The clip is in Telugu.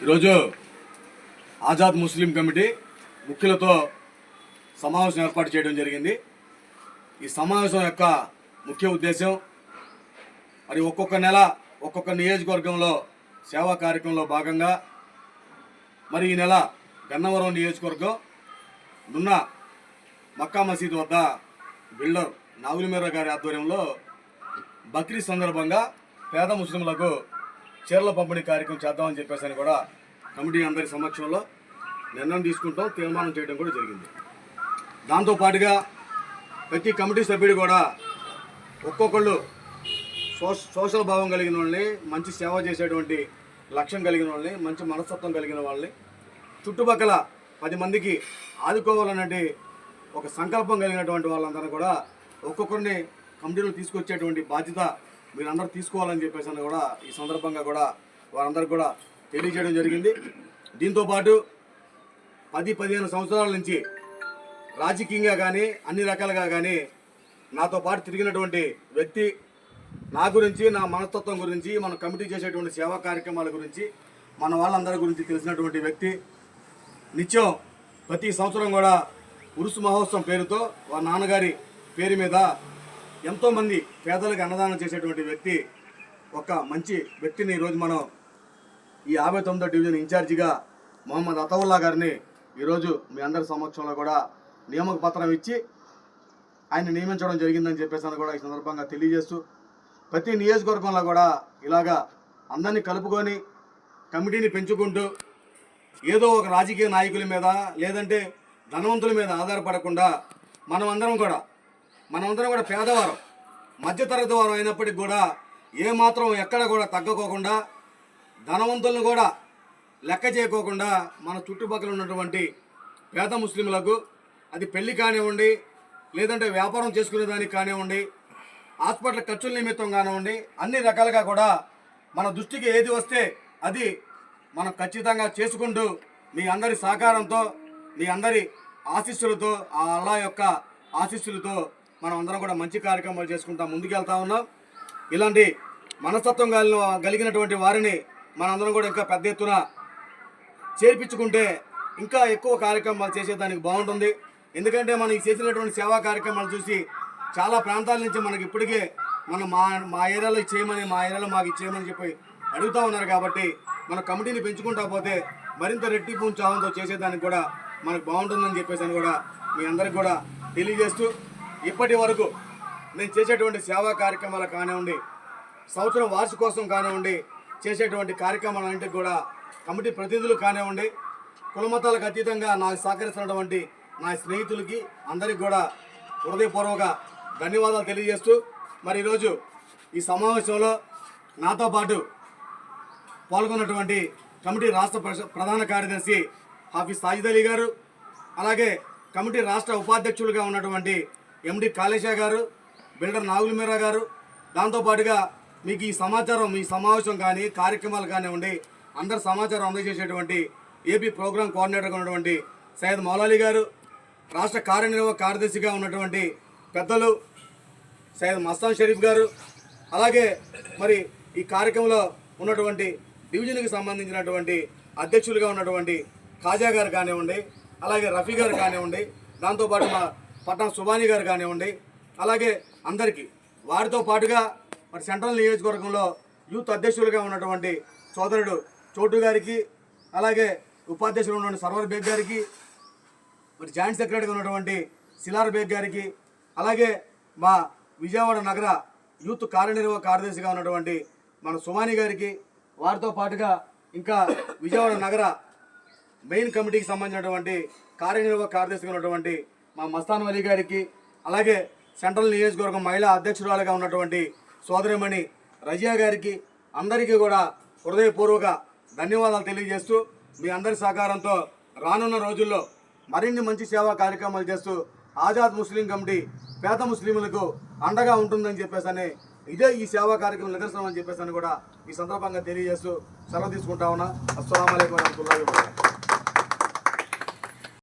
ఈరోజు ఆజాద్ ముస్లిం కమిటీ ముఖ్యులతో సమావేశం ఏర్పాటు చేయడం జరిగింది. ఈ సమావేశం యొక్క ముఖ్య ఉద్దేశం మరి ఒక్కొక్క నెల ఒక్కొక్క నియోజకవర్గంలో సేవా కార్యక్రమంలో భాగంగా మరి ఈ నెల గన్నవరం నియోజకవర్గం నున్న మక్కా మసీద్ వద్ద బిల్డర్ నాగులమీర గారి ఆధ్వర్యంలో బక్రీద్ సందర్భంగా పేద ముస్లింలకు చీరల పంపిణీ కార్యక్రమం చేద్దామని చెప్పేసి కూడా కమిటీ అందరి సమక్షంలో నిర్ణయం తీసుకుంటాం తీర్మానం చేయడం కూడా జరిగింది. దాంతో పాటుగా ప్రతి కమిటీ సభ్యుడు కూడా ఒక్కొక్కళ్ళు సోషల్ భావం కలిగిన వాళ్ళని మంచి సేవ చేసేటువంటి లక్ష్యం కలిగిన వాళ్ళని మంచి మనస్తత్వం కలిగిన వాళ్ళని చుట్టుపక్కల పది మందికి ఆదుకోవాలన్నటువంటి ఒక సంకల్పం కలిగినటువంటి వాళ్ళందరూ కూడా ఒక్కొక్కరిని కమిటీలో తీసుకొచ్చేటువంటి బాధ్యత మీరందరూ తీసుకోవాలని చెప్పేసి కూడా ఈ సందర్భంగా కూడా వారందరికీ కూడా తెలియజేయడం జరిగింది. దీంతోపాటు పది పదిహేను సంవత్సరాల నుంచి రాజకీయంగా కానీ అన్ని రకాలుగా కానీ నాతో పాటు తిరిగినటువంటి వ్యక్తి నా గురించి నా మనస్తత్వం గురించి మన కమిటీ చేసేటువంటి సేవా కార్యక్రమాల గురించి మన వాళ్ళందరి గురించి తెలిసినటువంటి వ్యక్తి. నిత్యం ప్రతి సంవత్సరం కూడా ఉరుసు మహోత్సవం పేరుతో వారి నాన్నగారి పేరు మీద ఎంతోమంది పేదలకు అన్నదానం చేసేటువంటి వ్యక్తి ఒక మంచి వ్యక్తిని ఈరోజు మనం ఈ యాభై తొమ్మిదో డివిజన్ ఇన్ఛార్జిగా మొహమ్మద్ అతవుల్లా గారిని ఈరోజు మీ అందరి సమక్షంలో కూడా నియామక పత్రం ఇచ్చి ఆయన నియమించడం జరిగిందని చెప్పేసి అని కూడా ఈ సందర్భంగా తెలియజేస్తూ ప్రతి నియోజకవర్గంలో కూడా ఇలాగా అందరినీ కలుపుకొని కమిటీని పెంచుకుంటూ ఏదో ఒక రాజకీయ నాయకుల మీద లేదంటే ధనవంతుల మీద ఆధారపడకుండా మనం అందరం కూడా మనమందరం కూడా పేదవారం మధ్యతరగతి వారం అయినప్పటికీ కూడా ఏమాత్రం ఎక్కడ కూడా తగ్గకోకుండా ధనవంతులను కూడా లెక్క చేయకోకుండా మన చుట్టుపక్కల ఉన్నటువంటి పేద ముస్లింలకు అది పెళ్ళి కానివ్వండి లేదంటే వ్యాపారం చేసుకునేదానికి కానివ్వండి హాస్పిటల్ ఖర్చుల నిమిత్తం కానివ్వండి అన్ని రకాలుగా కూడా మన దృష్టికి ఏది వస్తే అది మనం ఖచ్చితంగా చేసుకుంటూ మీ అందరి సహకారంతో మీ అందరి ఆశీస్సులతో ఆ అల్లా యొక్క ఆశీస్సులతో మనం అందరం కూడా మంచి కార్యక్రమాలు చేసుకుంటా ముందుకెళ్తా ఉన్నాం. ఇలాంటి మనస్తత్వం కలిగినటువంటి వారిని మనందరం కూడా ఇంకా పెద్ద ఎత్తున చేర్పించుకుంటే ఇంకా ఎక్కువ కార్యక్రమాలు చేసేదానికి బాగుంటుంది. ఎందుకంటే మనం ఈ చేసినటువంటి సేవా కార్యక్రమాలు చూసి చాలా ప్రాంతాల నుంచి మనకి ఇప్పటికే మనం మా మా ఏరియాలో చేయమని మా ఏరియాలో మాకు ఇచ్చేయమని చెప్పి అడుగుతూ ఉన్నారు కాబట్టి మన కమిటీని పెంచుకుంటా పోతే మరింత రెట్టింపు ఉత్సాహంతో చేసేదానికి కూడా మనకు బాగుంటుందని చెప్పేసి అని కూడా మీ అందరికి కూడా తెలియజేస్తూ ఇప్పటి వరకు నేను చేసేటువంటి సేవా కార్యక్రమాలు కానివ్వండి సంవత్సరం వార్షికోత్సవం కానివ్వండి చేసేటువంటి కార్యక్రమాలన్నింటికి కూడా కమిటీ ప్రతినిధులు కానివ్వండి కులమతాలకు అతీతంగా నాకు సహకరిస్తున్నటువంటి నా స్నేహితులకి అందరికి కూడా హృదయపూర్వక ధన్యవాదాలు తెలియజేస్తూ మరి ఈరోజు ఈ సమావేశంలో నాతో పాటు పాల్గొన్నటువంటి కమిటీ రాష్ట్ర ప్రధాన కార్యదర్శి హాఫీజ్ సాజిద్ అలీ గారు అలాగే కమిటీ రాష్ట్ర ఉపాధ్యక్షులుగా ఉన్నటువంటి ఎండి కాళేశా గారు బిల్డర్ నాగుల మీరా గారు దాంతోపాటుగా మీకు ఈ సమాచారం మీ సమావేశం కానీ కార్యక్రమాలు కానివ్వండి అందరు సమాచారం అందజేసేటువంటి ఏపీ ప్రోగ్రాం కోఆర్డినేటర్గా ఉన్నటువంటి సయ్యద్ మౌలాలి గారు రాష్ట్ర కార్యనిర్వాహక కార్యదర్శిగా ఉన్నటువంటి పెద్దలు సయ్యద్ మస్తాన్ షరీఫ్ గారు అలాగే మరి ఈ కార్యక్రమంలో ఉన్నటువంటి డివిజన్కి సంబంధించినటువంటి అధ్యక్షులుగా ఉన్నటువంటి ఖాజా గారు కానివ్వండి అలాగే రఫీ గారు కానివ్వండి దాంతోపాటు మా పట్నం సుబానీ గారు కానివ్వండి అలాగే అందరికీ. వారితో పాటుగా మరి సెంట్రల్ నియోజకవర్గంలో యూత్ అధ్యక్షులుగా ఉన్నటువంటి సోదరుడు చోటు గారికి అలాగే ఉపాధ్యక్షులు ఉన్నటువంటి సర్వర్ బేగ్ గారికి మరి జాయింట్ సెక్రటరీగా ఉన్నటువంటి శిలార్ బేగ్ గారికి అలాగే మా విజయవాడ నగర యూత్ కార్యనిర్వాహక కార్యదర్శిగా ఉన్నటువంటి మన సుమాని గారికి వారితో పాటుగా ఇంకా విజయవాడ నగర మెయిన్ కమిటీకి సంబంధించినటువంటి కార్యనిర్వాహక కార్యదర్శిగా ఉన్నటువంటి మా మస్తాన్ అలీ గారికి అలాగే సెంట్రల్ నియోజకవర్గం మహిళా అధ్యక్షురాలుగా ఉన్నటువంటి సోదరిమణి రజియా గారికి అందరికీ కూడా హృదయపూర్వక ధన్యవాదాలు తెలియజేస్తూ మీ అందరి సహకారంతో రానున్న రోజుల్లో మరిన్ని మంచి సేవా కార్యక్రమాలు చేస్తూ ఆజాద్ ముస్లిం కమిటీ పేద ముస్లింలకు అండగా ఉంటుందని చెప్పేసి ఇదే ఈ సేవా కార్యక్రమం నిదర్శనం అని చెప్పేసి కూడా ఈ సందర్భంగా తెలియజేస్తూ సెలవు తీసుకుంటా ఉన్నా. అస్సలం అయికం వరహతుల్లా